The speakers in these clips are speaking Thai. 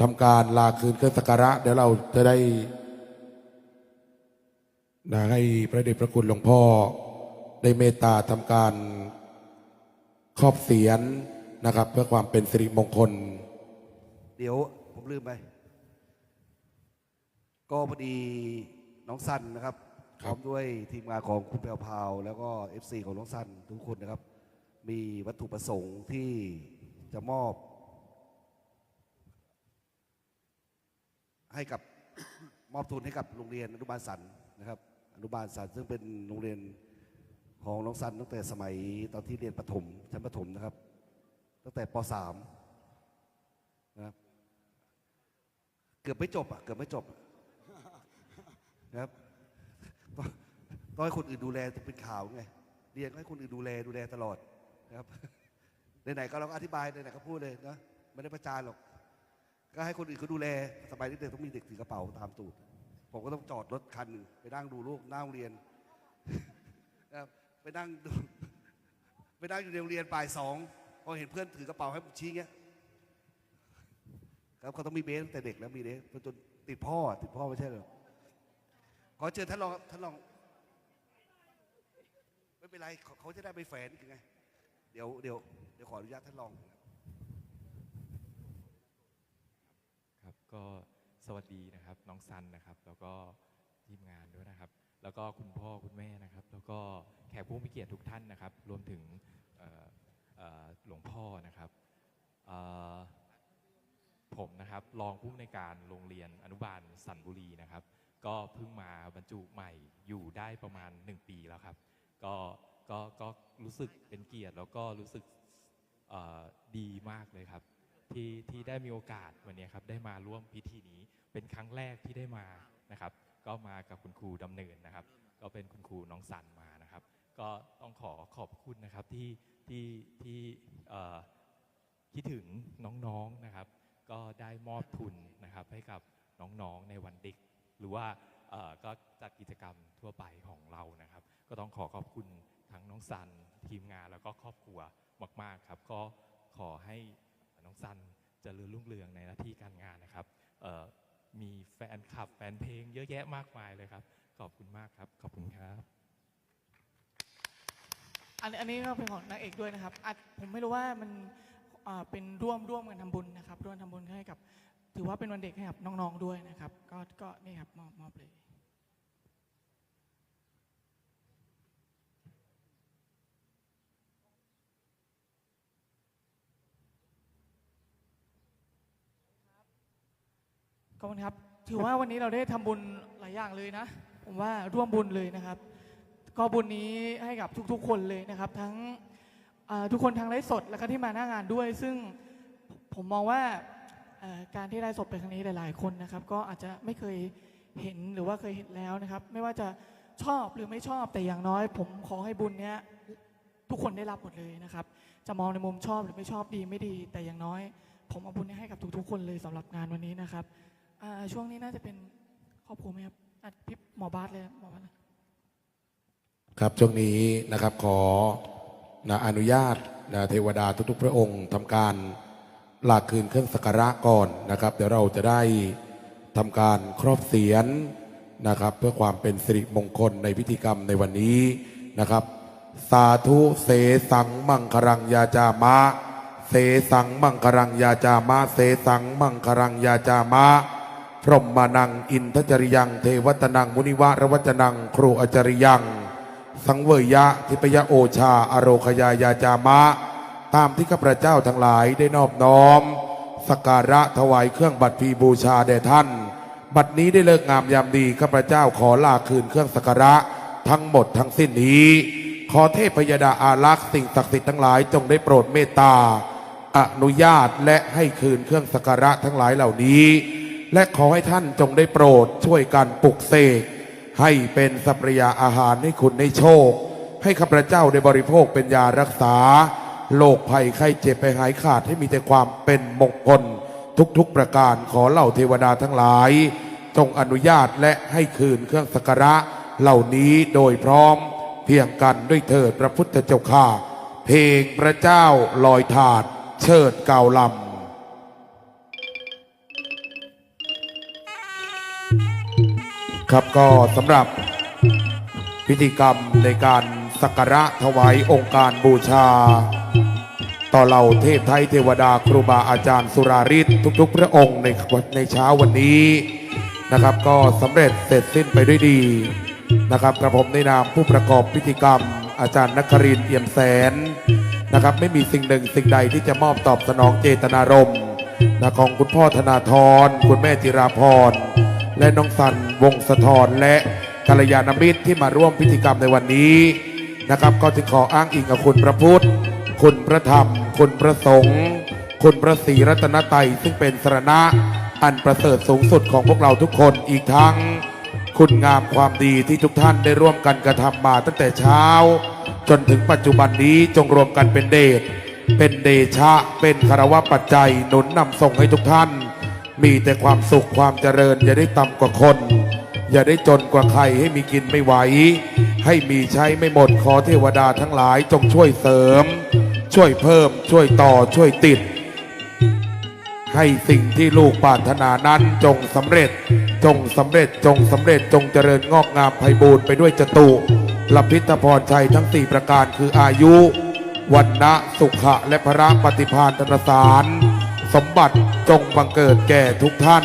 ทำการลาคืนเครื่องสักการะ เดี๋ยวเราจะได้นะให้พระเดชพระคุณหลวงพ่อได้เมตตาทำการครอบเสียนนะครับ เพื่อความเป็นสิริมงคล เดี๋ยวผมลืมไป ก็พอดีน้องสันนะครับพครัร้อบมด้วยทีมงานของคุณแพรวพราว แล้วก็ FC ของน้องสันทุกคนนะครับ มีวัตถุประสงค์ที่จะมอบ ให้กับมอบทุนให้กับโรงเรียนอนุบาลสันนะครับอนุบาลสันซึ่งเป็นโรงเรียนของน้องสันตั้งแต่สมัยตอนที่เรียนประถมชั้นประถมนะครับ ตั้งแต่ป .3 นะครับเกือบไม่จบอะเกือบไม่จบนะครับต้องต้องให้คนอื่นดูแลถึงเป็นข่าวไงเรียนให้คนอื่นดูแลดูแลตลอดนะครับไหนๆก็เราก็อธิบายไหนๆก็พูดเลยนะไม่ได้ประจานหรอก ก็ให้คนอื่นเขาดูแลสมัยเด็กๆต้องมีเด็กถือกระเป๋าตามตูดผมก็ต้องจอดรถคันหนึ่งไปนั่งดูลูกหน้าโรงเรียนนะครับไปนั่งดูไปนั่งอยู่ในโรงเรียนบ่ายสองพอเห็นเพื่อนถือกระเป๋าให้ผมชี้เงี้ยครับเขาต้องมีเบสตั้งแต่เด็กแล้วมีเบสจนติดพ่อติดพ่อไม่ใช่หรอขอเชิญท่านรองท่านรองไม่เป็นไรเขาจะได้ไปแฝนยังไงเดี๋ยวเดี๋ยวเดี๋ยวขออนุญาตท่านรอง ครับ ก็สวัสดีนะครับน้องซันนะครับ แล้วก็ทีมงานด้วยนะครับ แล้วก็คุณพ่อคุณแม่นะครับ แล้วก็แขกผู้มีเกียรติทุกท่านนะครับ รวมถึงหลวงพ่อนะครับผมนะครับรองผู้อำนวยการโรงเรียนอนุบาลสันบุรีนะครับ ก็เพิ่งมาบรรจุใหม่อยู่ได้ประมาณ 1 ปีแล้วครับ ก็ก็ก็รู้สึกเป็นเกียรติแล้วก็รู้สึกดีมากเลยครับ ที่ที่ได้มีโอกาสวันนี้ครับได้มาร่วมพิธีนี้เป็นครั้งแรกที่ได้มานะครับ ก็มากับคุณครูดำเนินนะครับ ก็เป็นคุณครูน้องสันมานะครับ ก็ต้องขอขอบคุณนะครับที่ที่ที่คิดถึงน้องๆนะครับ ก็ได้มอบทุนนะครับให้กับน้องๆในวันเด็ก หรือว่าก็จัดกิจกรรมทั่วไปของเรานะครับ ก็ต้องขอขอบคุณทั้งน้องซันทีมงานแล้วก็ครอบครัวมากๆครับ ก็ขอให้ น้องซันเจริญรุ่งเรืองในหน้าที่การงานนะครับมีแฟนคลับแฟนเพลงเยอะแยะมากมายเลยครับ ขอบคุณมากครับ ขอบคุณครับ อันอันนี้ก็เป็นของนางเอกด้วยนะครับอาจผมไม่รู้ว่ามันอ่าเป็นร่วมร่วมกันทำบุญนะครับร่วมทำบุญให้กับ ถือว่าเป็นวันเด็กให้กับน้องๆด้วยนะครับ ก็ก็นี่ครับมอบมอบเลย ขอบคุณครับ ถือว่าวันนี้เราได้ทำบุญหลายอย่างเลยนะ ผมว่าร่วมบุญเลยนะครับ ก็บุญนี้ให้กับทุกๆ คนเลยนะครับ ทั้งทุกคนทางไลฟ์สดแล้วก็ที่มาหน้างานด้วย ซึ่งผมมองว่าการที่ไลฟ์สดไปครั้งนี้หลาย ๆ คนนะครับ ก็อาจจะไม่เคยเห็นหรือว่าเคยเห็นแล้วนะครับ ไม่ว่าจะชอบหรือไม่ชอบแต่อย่างน้อย ผมขอให้บุญเนี้ยทุกคนได้รับหมดเลยนะครับ จะมองในมุมชอบหรือไม่ชอบดีไม่ดี แต่อย่างน้อย ผมเอาบุญนี้ให้กับทุกๆ คนเลยสำหรับงานวันนี้นะครับ อ่าช่วงนี้น่าจะเป็นครอบครัวไหมครับอะพี่หมอบาสเลยหมอบาสเลยครับช่วงนี้นะครับขอนะอนุญาตนะเทวดาทุกๆ พระองค์ทำการลาคืนเครื่องสักการะก่อนนะครับ เดี๋ยวเราจะได้ทำการครอบเสียนนะครับ เพื่อความเป็นสิริมงคลในพิธีกรรมในวันนี้นะครับ สาธุเสสังมังครังยาจามะ เสสังมังครังยาจามะ เสสังมังครังยาจามะ พรหมานัง อินทจริยัง เทวตนัง มุนิวะระวัจนัง ครูอจริยัง สังเวยะทิพยโอชา อโรคยายาจามะ ตามที่ข้าพเจ้าทั้งหลายได้นอบน้อมสักการะถวายเครื่องบัตรพีบูชาแด่ท่าน บัดนี้ได้เลิกงามยามดีข้าพเจ้าขอลาคืนเครื่องสักการะทั้งหมดทั้งสิ้นนี้ ขอเทพยดาอารักษ์สิ่งศักดิ์สิทธิ์ทั้งหลายจงได้โปรดเมตตา อนุญาตและให้คืนเครื่องสักการะทั้งหลายเหล่านี้ และขอให้ท่านจงได้โปรดช่วยกันปลุกเสกให้เป็นสัพยาอาหารให้คุณในโชค ให้ข้าพเจ้าได้บริโภคเป็นยารักษาโรคภัยไข้เจ็บไปหายขาดให้มีแต่ความเป็นมงคลทุกๆประการขอเหล่าเทวดาทั้งหลาย จงอนุญาตและให้คืนเครื่องสักการะเหล่านี้โดยพร้อมเพียงกันด้วยเถิดพระพุทธเจ้าข้าเพลงพระเจ้าลอยถาด เชิดเก่าลำ ครับก็สำหรับพิธีกรรมในการสักการะถวายองค์การบูชา ต่อเหล่าเทพไทยเทวดาครูบาอาจารย์สุราริศทุกๆ พระองค์ในในเช้าวันนี้นะครับ ก็สำเร็จเสร็จสิ้นไปด้วยดีนะครับกระผมในนามผู้ประกอบพิธีกรรม อาจารย์นครินเอี่ยมแสนนะครับไม่มีสิ่งหนึ่งสิ่งใดที่จะมอบตอบสนองเจตนารมณ์นะของคุณพ่อธนาธรคุณแม่จิราพร และน้องสันวงศธรและกัลยาณมิตรที่มาร่วมพิธีกรรมในวันนี้นะครับก็จึงขออ้างอิงกับคุณพระพุทธ คุณพระธรรม คุณพระสงฆ์คุณพระศรีรัตนตยซึ่งเป็นสรณะอันประเสริฐสูงสุดของพวกเราทุกคนอีกทั้ง คุณงามความดีที่ทุกท่านได้ร่วมกันกระทำมาตั้งแต่เช้า จนถึงปัจจุบันนี้จงรวมกันเป็นเดชเป็นเดชะเป็นคารวะปัจจัยหนุนนำส่งให้ทุกท่าน มีแต่ความสุขความเจริญ อย่าได้ต่ำกว่าคน อย่าได้จนกว่าใครให้มีกินไม่ไหว ให้มีใช้ไม่หมดขอเทวดาทั้งหลายจงช่วยเสริม ช่วยเพิ่มช่วยต่อช่วยติด ให้สิ่งที่ลูกปรารถนานั้นจงสำเร็จ จงสำเร็จจงสำเร็จจงเจริญงอกงามไพบูรณ์ไปด้วยจตุลพิทพรชัยทั้ง4ประการคืออายุวันนะสุขะและพระปฏิพานธนสาร สมบัติจงบังเกิดแก่ทุกท่าน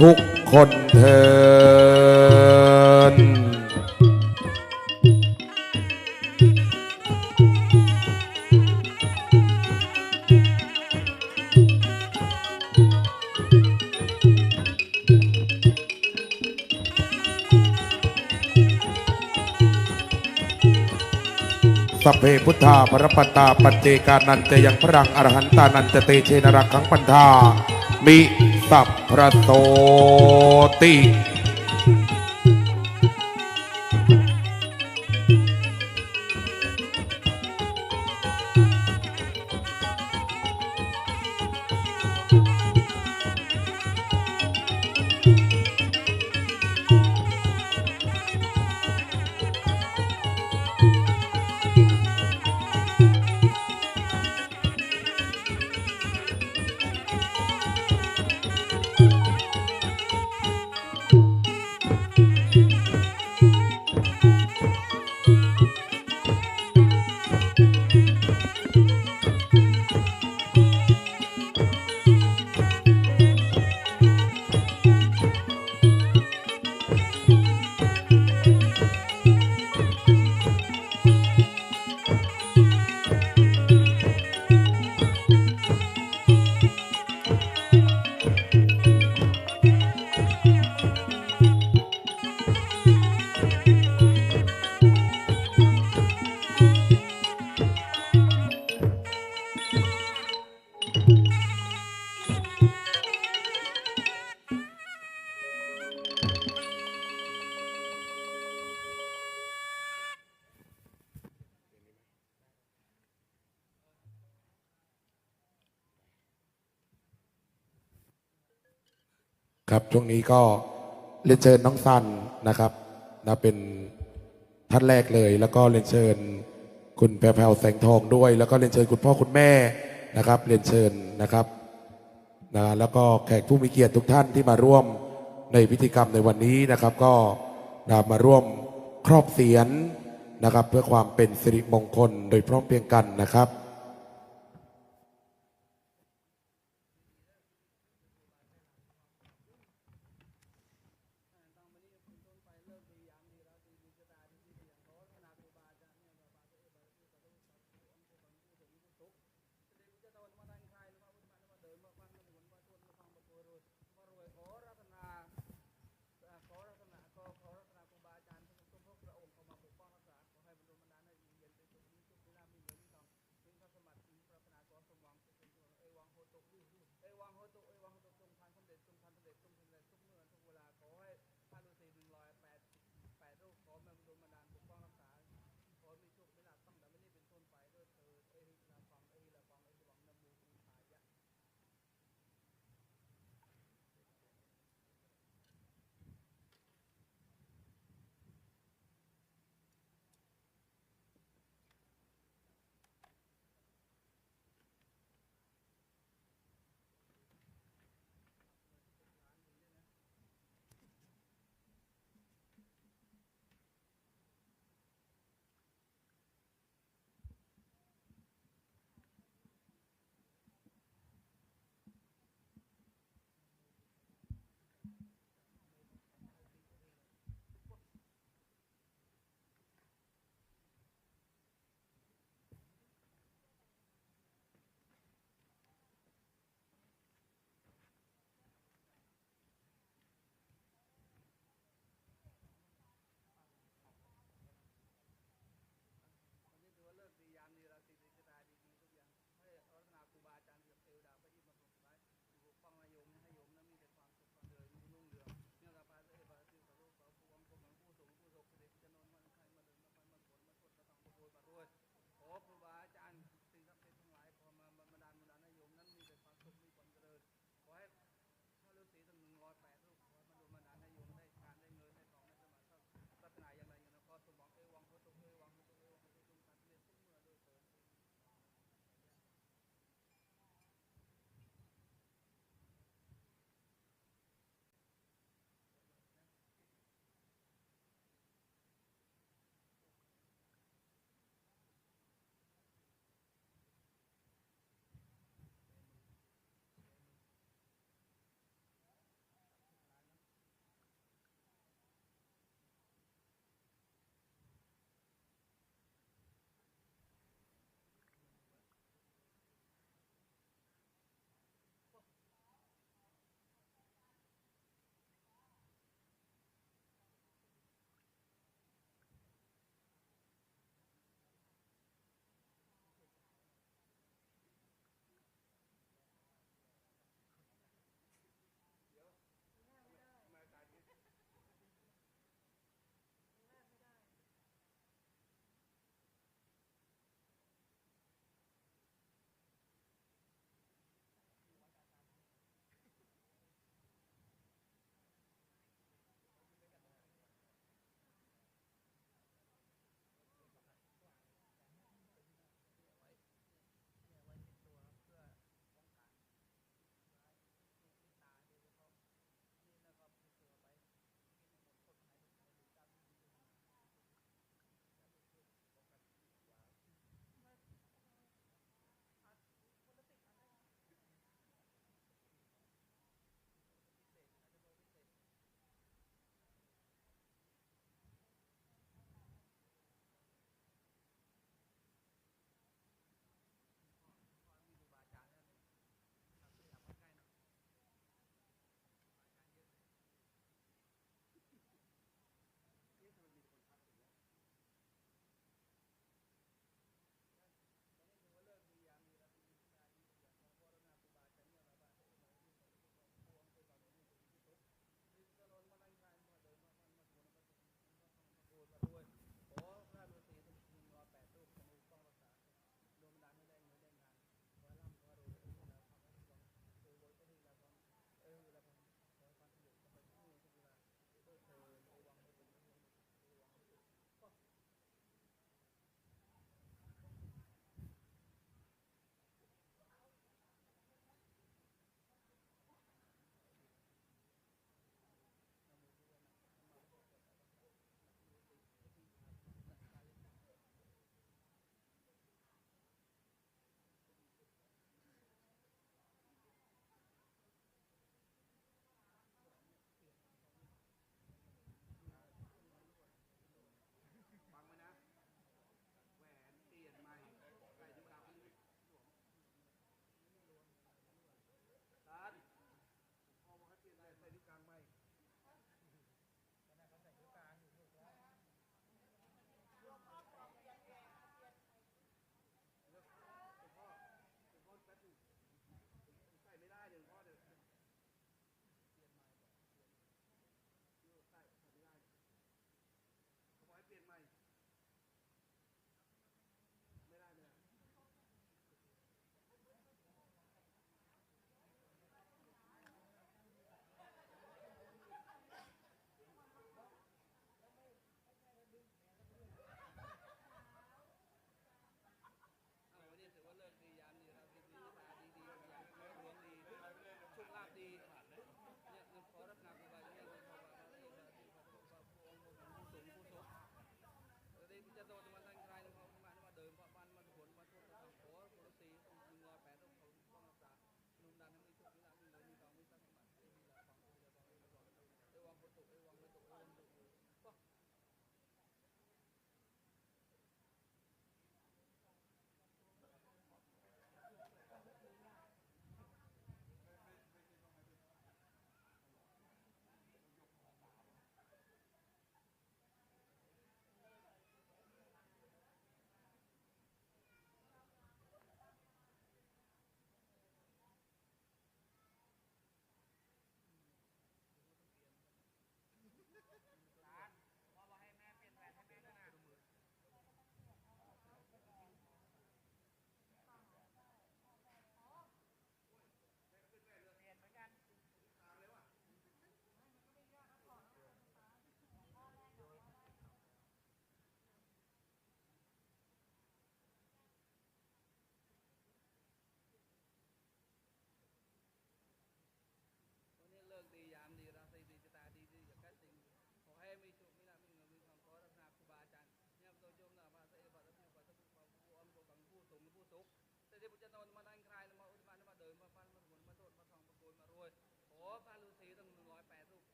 ทุกคนเทิน สัพเพพุทธาปรปตาปัจเจกานันจะยังพรังอรหันตานันจะเตเชนรักขังปันธามิสัพพระโตติ ครับช่วงนี้ก็เรียนเชิญน้องสันนะครับนะเป็นท่านแรกเลย แล้วก็เรียนเชิญคุณแพรวๆแสงทองด้วย แล้วก็เรียนเชิญคุณพ่อคุณแม่นะครับ เรียนเชิญนะครับนะแล้วก็แขกผู้มีเกียรติทุกท่านที่มาร่วมในพิธีกรรมในวันนี้นะครับ ก็นะมาร่วมครอบเสียนนะครับ เพื่อความเป็นสิริมงคลโดยพร้อมเพรียงกันนะครับ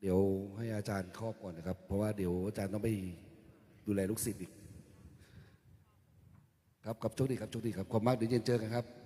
เดี๋ยวให้อาจารย์ครอบก่อนนะครับ เพราะว่าเดี๋ยวอาจารย์ต้องไปดูแลลูกศิษย์อีก ครับกับโชคดีครับโชคดีครับขอบคุณมากเดี๋ยวเย็นเจอกันครับ